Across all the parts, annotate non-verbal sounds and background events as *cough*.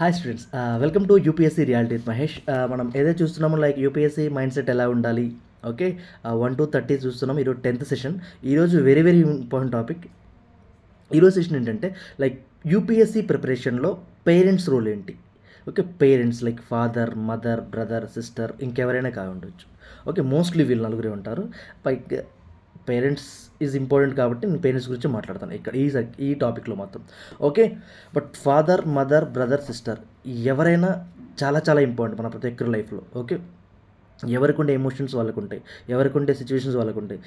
Hi students welcome to UPSC reality Mahesh మనం ఏదైతే చూస్తున్నామో లైక్ యూపీఎస్సీ మైండ్ సెట్ ఎలా ఉండాలి? ఓకే వన్ టు థర్టీ చూస్తున్నాం ఈరోజు టెన్త్ సెషన్ ఈరోజు వెరీ వెరీ ఇంపార్టెంట్ టాపిక్ ఈరోజు సెషన్ ఏంటంటే లైక్ యూపీఎస్సీ ప్రిపరేషన్లో పేరెంట్స్ రోల్ ఏంటి? Okay parents like father mother brother sister ఇంకెవరైనా కావి ఉండొచ్చు. ఓకే మోస్ట్లీ వీళ్ళు నలుగురే ఉంటారు. పైక్ పేరెంట్స్ ఈజ్ ఇంపార్టెంట్ కాబట్టి నేను పేరెంట్స్ గురించి మాట్లాడతాను. ఇక్కడ ఈ స- ఈ టాపిక్లో మాత్రం. Okay but father mother brother sister ఎవరైనా చాలా చాలా ఇంపార్టెంట్ మన ప్రతి ఒక్కరి లైఫ్లో ఓకే ఎవరికి ఉండే ఎమోషన్స్ వాళ్ళకు ఉంటాయి ఎవరికి ఉండే సిచ్యువేషన్స్ వాళ్ళకు ఉంటాయి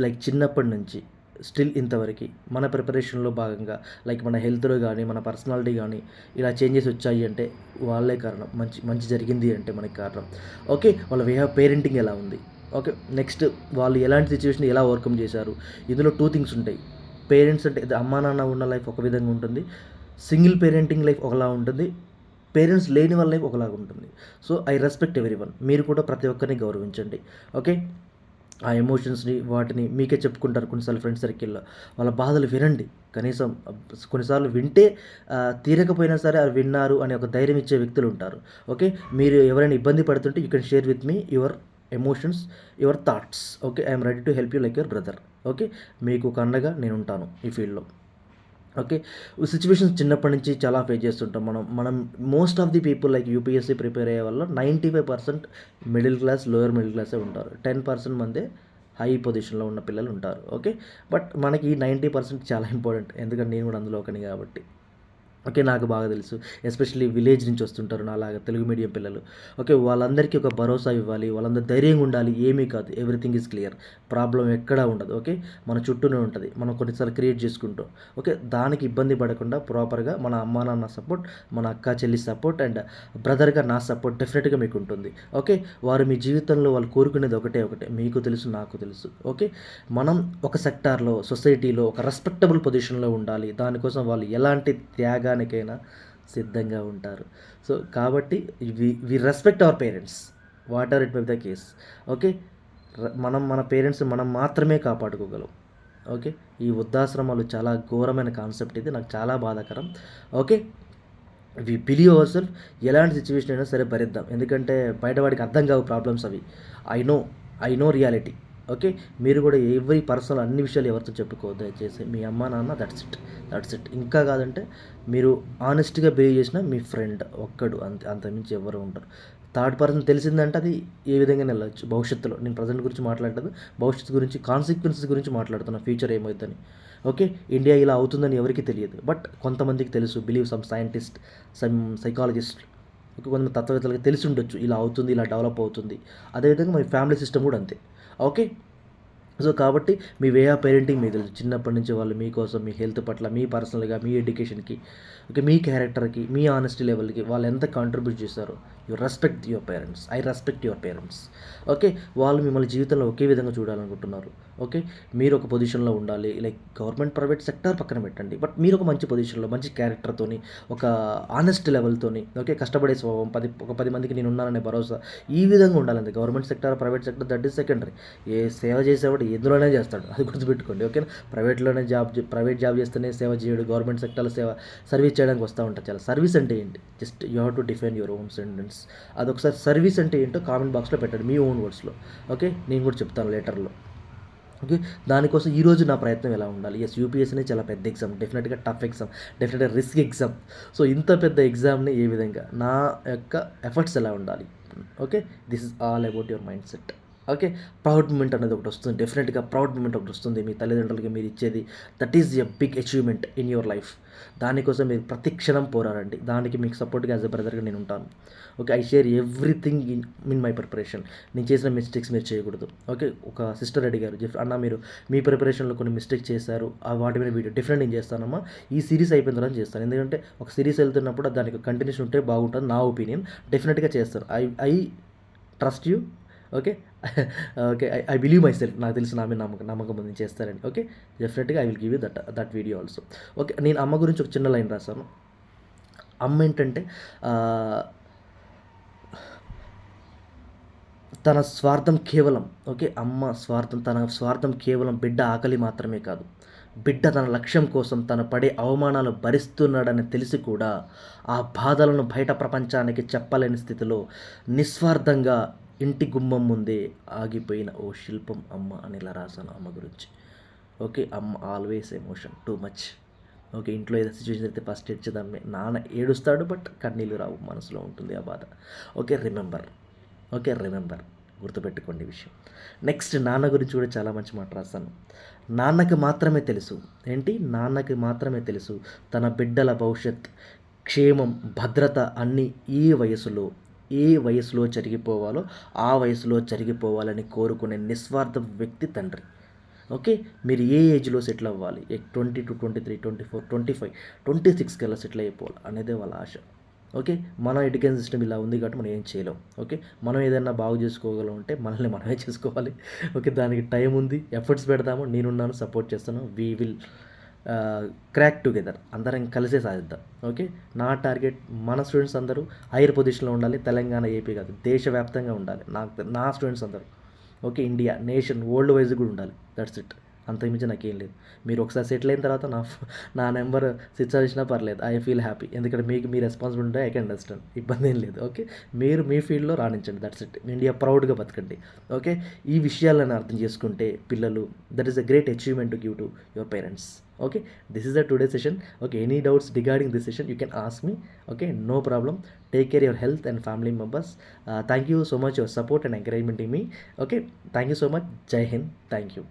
లైక్ చిన్నప్పటి నుంచి స్టిల్ ఇంతవరకు మన ప్రిపరేషన్లో భాగంగా లైక్ మన హెల్త్లో కానీ మన పర్సనాలిటీ కానీ ఇలా చేంజెస్ వచ్చాయి అంటే వాళ్ళే కారణం. మంచి మంచి జరిగింది అంటే మనకి కారణం. ఓకే వాళ్ళ వే ఆఫ్ పేరెంటింగ్ ఎలా ఉంది? ఓకే నెక్స్ట్ వాళ్ళు ఎలాంటి సిచ్యువేషన్ ఎలా ఓవర్కమ్ చేశారు? ఇందులో టూ థింగ్స్ ఉంటాయి. పేరెంట్స్ అంటే అమ్మా నాన్న ఉన్న లైఫ్ ఒక విధంగా ఉంటుంది. సింగిల్ పేరెంటింగ్ లైఫ్ ఒకలా ఉంటుంది. పేరెంట్స్ లేని వాళ్ళ లైఫ్ ఒకలాగా ఉంటుంది. So I respect everyone మీరు కూడా ప్రతి ఒక్కరిని గౌరవించండి. ఓకే ఆ ఎమోషన్స్ని వాటిని మీకే చెప్పుకుంటారు కొన్నిసార్లు ఫ్రెండ్స్ సర్కిల్లో వాళ్ళ బాధలు వినండి. కనీసం కొన్నిసార్లు వింటే తీరకపోయినా సరే అది విన్నారు అనే ఒక ధైర్యం ఇచ్చే వ్యక్తులు ఉంటారు. ఓకే మీరు ఎవరైనా ఇబ్బంది పడుతుంటే you can share with me your emotions your thoughts okay I'm ready to help you like your brother okay మీకు ఒక అండగా నేను ఉంటాను ఈ ఫీల్డ్లో ఓకే సిచ్యువేషన్స్ చిన్నప్పటి నుంచి చాలా ఫేస్ చేస్తుంటాం మనం. మనం most of the people like UPSC prepare అయ్యే వల్ల ninety five percent middle class lower middle క్లాసే ఉంటారు. టెన్ పర్సెంట్ మందే హై పొజిషన్లో ఉన్న పిల్లలు ఉంటారు. ఓకే బట్ మనకి ఈ నైంటీ పర్సెంట్ చాలా ఇంపార్టెంట్ ఎందుకంటే నేను కూడా అందులో ఒకని కాబట్టి. ఓకే నాకు బాగా తెలుసు. ఎస్పెషల్లీ విలేజ్ నుంచి వస్తుంటారు నాలాగా తెలుగు మీడియం పిల్లలు. ఓకే వాళ్ళందరికీ ఒక భరోసా ఇవ్వాలి వాళ్ళందరూ ధైర్యంగా ఉండాలి ఏమీ కాదు. ఎవ్రీథింగ్ ఈజ్ క్లియర్ ప్రాబ్లం ఎక్కడా ఉండదు. ఓకే మన చుట్టూనే ఉంటుంది. మనం కొన్నిసార్లు క్రియేట్ చేసుకుంటాం. ఓకే దానికి ఇబ్బంది పడకుండా ప్రాపర్గా మన అమ్మా నాన్న సపోర్ట్ మన అక్క చెల్లి సపోర్ట్ అండ్ బ్రదర్గా నా సపోర్ట్ డెఫినెట్గా మీకు ఉంటుంది. ఓకే వారు మీ జీవితంలో వాళ్ళు కోరుకునేది ఒకటే ఒకటే. మీకు తెలుసు నాకు తెలుసు. ఓకే మనం ఒక సెక్టార్లో సొసైటీలో ఒక రెస్పెక్టబుల్ పొజిషన్లో ఉండాలి. దానికోసం వాళ్ళు ఎలాంటి త్యాగ త్యాగానికైనా సిద్ధంగా ఉంటారు. సో కాబట్టి we we respect our parents what are it may the case okay? మనం మన పేరెంట్స్ మనం మాత్రమే కాపాడుకోగలం. ఓకే? ఈ వృద్ధాశ్రమాలు చాలా ఘోరమైన కాన్సెప్ట్ ఇది నాకు చాలా బాధాకరం. Okay? We believe our self ఎలాంటి సిచ్యువేషన్ అయినా సరే భరిద్దాం. ఎందుకంటే బయటవాడికి అర్థం కావు ప్రాబ్లమ్స్ అవి. I know I know reality okay? మీరు కూడా ఎవరి పర్సనల్ అన్ని విషయాలు ఎవరితో చెప్పుకోవద్దు దయచేసి. మీ అమ్మ నాన్న దట్స్ ఇట్ దట్స్ ఇట్ ఇంకా కాదంటే మీరు ఆనెస్ట్గా బిలీవ్ చేసిన మీ ఫ్రెండ్ ఒక్కడు అంత అంతమించి ఎవరు ఉంటారు థర్డ్ పర్సన్ తెలిసిందంటే అది ఏ విధంగా వెళ్ళచ్చు. భవిష్యత్తులో. నేను ప్రజెంట్ గురించి మాట్లాడలేదు. భవిష్యత్తు గురించి కాన్సిక్వెన్సెస్ గురించి మాట్లాడుతున్నా. ఫ్యూచర్ ఏమవుతుందని ఓకే? ఇండియా ఇలా అవుతుందని ఎవరికీ తెలియదు. బట్ కొంతమందికి తెలుసు. Believe some scientist some psychologist okay కొంతమంది తత్వవేత్తలకు తెలిసి ఉండొచ్చు. ఇలా అవుతుంది ఇలా డెవలప్ అవుతుంది. అదేవిధంగా మన ఫ్యామిలీ సిస్టమ్ కూడా అంతే. ఓకే? సో కాబట్టి మీ వే ఆఫ్ పేరెంటింగ్ మీకు తెలుసు. చిన్నప్పటి నుంచి వాళ్ళు మీకోసం మీ హెల్త్ పట్ల మీ పర్సనల్గా మీ ఎడ్యుకేషన్కి ఓకే? మీ క్యారెక్టర్కి మీ ఆనెస్టీ లెవెల్కి వాళ్ళు ఎంత కాంట్రిబ్యూట్ చేస్తారో you respect your parents. I respect your parents. Okay? వాళ్ళు మిమ్మల్ని జీవితంలో ఒకే విధంగా చూడాలనుకుంటున్నారు. ఓకే? మీరు ఒక పొజిషన్లో ఉండాలి. లైక్ గవర్నమెంట్ ప్రైవేట్ సెక్టార్ పక్కన పెట్టండి. బట్ మీరు ఒక మంచి పొజిషన్లో మంచి క్యారెక్టర్తోని ఒక ఆనెస్ట్ లెవెల్తోని ఓకే? కష్టపడే స్వభావం పది ఒక పది మందికి నేను ఉన్నాననే భరోసా ఈ విధంగా ఉండాలండి. Government sector private sector that is secondary. ఏ సేవ చేసేవాడు ఎందులోనే చేస్తాడు? అది గుర్తుపెట్టుకోండి. ఓకేనా? ప్రైవేట్లోనే జాబ్ ప్రైవేట్ జాబ్ చేస్తేనే సేవ చేయడు. గవర్నమెంట్ సెక్టర్లో సేవ సర్వీస్ చేయడానికి వస్తూ ఉంటారు చాలా. సర్వీస్ అంటే ఏంటి? Just you have to define your own sentence అదొకసారి సర్వీస్ అంటే ఏంటో కామెంట్ బాక్స్లో పెట్టండి మీ ఓన్ వర్డ్స్లో ఓకే? నేను కూడా చెప్తాను లెటర్లో ఓకే? దానికోసం ఈరోజు నా ప్రయత్నం ఎలా ఉండాలి? ఎస్ యూపీఎస్ అనేది చాలా పెద్ద ఎగ్జామ్ డెఫినెట్గా టఫ్ ఎగ్జామ్ డెఫినెట్గా రిస్క్ ఎగ్జామ్ సో ఇంత పెద్ద ఎగ్జామ్ని ఏ విధంగా? నా యొక్క ఎఫర్ట్స్ ఎలా ఉండాలి? Okay? This is all about your mindset okay? Proud moment అనేది ఒకటి వస్తుంది. డెఫినెట్గా ప్రౌడ్ మూమెంట్ ఒకటి వస్తుంది మీ తల్లిదండ్రులకి మీరు ఇచ్చేది. That is a big achievement in your life దానికోసం మీరు ప్రతి క్షణం పోరాడండి. దానికి మీకు సపోర్ట్గా యాజ్ ఎ బ్రదర్గా నేను ఉంటాను. Okay? I share everything in in my preparation నేను చేసిన మిస్టేక్స్ మీరు చేయకూడదు. ఓకే? ఒక సిస్టర్ అడిగారు. అన్న మీరు మీ ప్రిపరేషన్లో కొన్ని మిస్టేక్ చేశారు. ఆ వాటి మీద వీడియో డిఫరెంట్ నేను చేస్తానమ్మా. ఈ సిరీస్ అయిపోయిన తర్వాత చేస్తాను. ఎందుకంటే ఒక సిరీస్ వెళ్తున్నప్పుడు దానికి కంటిన్యూషన్ ఉంటే బాగుంటుంది నా ఒపీనియన్ డెఫినెట్గా చేస్తాను. I I trust you okay? *laughs* Okay I I believe myself నాకు తెలిసి నా మీద నమ్మకం నమ్మకం ఉంది చేస్తారని ఓకే? డెఫినెట్గా I will give you that that video also okay నేను అమ్మ గురించి ఒక చిన్న లైన్ రాశాను. అమ్మ ఏంటంటే తన స్వార్థం కేవలం ఓకే? అమ్మ స్వార్థం తన స్వార్థం కేవలం బిడ్డ ఆకలి మాత్రమే కాదు. బిడ్డ తన లక్ష్యం కోసం తను పడే అవమానాలు భరిస్తున్నాడని తెలిసి కూడా ఆ బాధలను బయట ప్రపంచానికి చెప్పలేని స్థితిలో నిస్వార్థంగా ఇంటి గుమ్మం ముందే ఆగిపోయిన ఓ శిల్పం అమ్మ అని ఇలా రాశాను అమ్మ గురించి. ఓకే అమ్మ always emotion too much okay ఇంట్లో ఏదో సిచ్యువేషన్ అయితే ఫస్ట్ ఏడ్చేదాన్ని నాన్న ఏడుస్తాడు బట్ కన్నీళ్ళు రావు మనసులో ఉంటుంది ఆ బాధ. ఓకే రిమెంబర్ ఓకే రిమెంబర్ గుర్తుపెట్టుకోండి విషయం. నెక్స్ట్ నాన్న గురించి కూడా చాలా మంచి మాట రాస్తాను. నాన్నకి మాత్రమే తెలుసు. ఏంటి? నాన్నకి మాత్రమే తెలుసు తన బిడ్డల భవిష్యత్ క్షేమం భద్రత అన్నీ ఈ వయసులో ఏ వయసులో జరిగిపోవాలో ఆ వయసులో జరిగిపోవాలని కోరుకునే నిస్వార్థ వ్యక్తి తండ్రి. ఓకే? మీరు ఏ ఏజ్లో సెటిల్ అవ్వాలి? Twenty two twenty three twenty four twenty five twenty సిక్స్కి కల్లా సెటిల్ అయిపోవాలి అనేదే వాళ్ళ ఆశ. ఓకే? మన ఎడ్యుకేషన్ సిస్టమ్ ఇలా ఉంది కాబట్టి మనం ఏం చేయలేం. ఓకే? మనం ఏదైనా బాగు చేసుకోగలం అంటే మనల్ని మనమే చేసుకోవాలి. ఓకే? దానికి టైం ఉంది ఎఫర్ట్స్ పెడతాము నేనున్నాను సపోర్ట్ చేస్తాను వీ విల్ క్రాక్ టుగెదర్ అందరం కలిసే సాధిద్దాం. ఓకే నా టార్గెట్ మన స్టూడెంట్స్ అందరూ హైయర్ పొజిషన్లో ఉండాలి. తెలంగాణ ఏపీ కాదు. దేశవ్యాప్తంగా ఉండాలి. నాకు నా స్టూడెంట్స్ అందరూ. Okay India nation world wise కూడా ఉండాలి. దట్స్ ఇట్ అంతకుమించి నాకేం లేదు. మీరు ఒకసారి సెటిల్ అయిన తర్వాత నా నా నెంబర్ స్విచ్ చేసినా పర్లేదు. I feel happy. ఎందుకంటే మీకు మీ రెస్పాన్సిబిలిటీ ఐ కెన్ అండర్స్టాండ్. ఇబ్బంది ఏం లేదు. ఓకే? మీరు మీ ఫీల్డ్లో రాణించండి. దట్స్ ఇట్ ఇండియా ప్రౌడ్గా బతకండి. ఓకే? ఈ విషయాలను అర్థం చేసుకుంటే పిల్లలు that is a great achievement to give to your parents okay? This is the today session okay? Any doubts regarding this session you can ask me okay? No problem take care your health and family members thank you so much your support and encouragement in me okay? Thank you so much Jai Hind thank you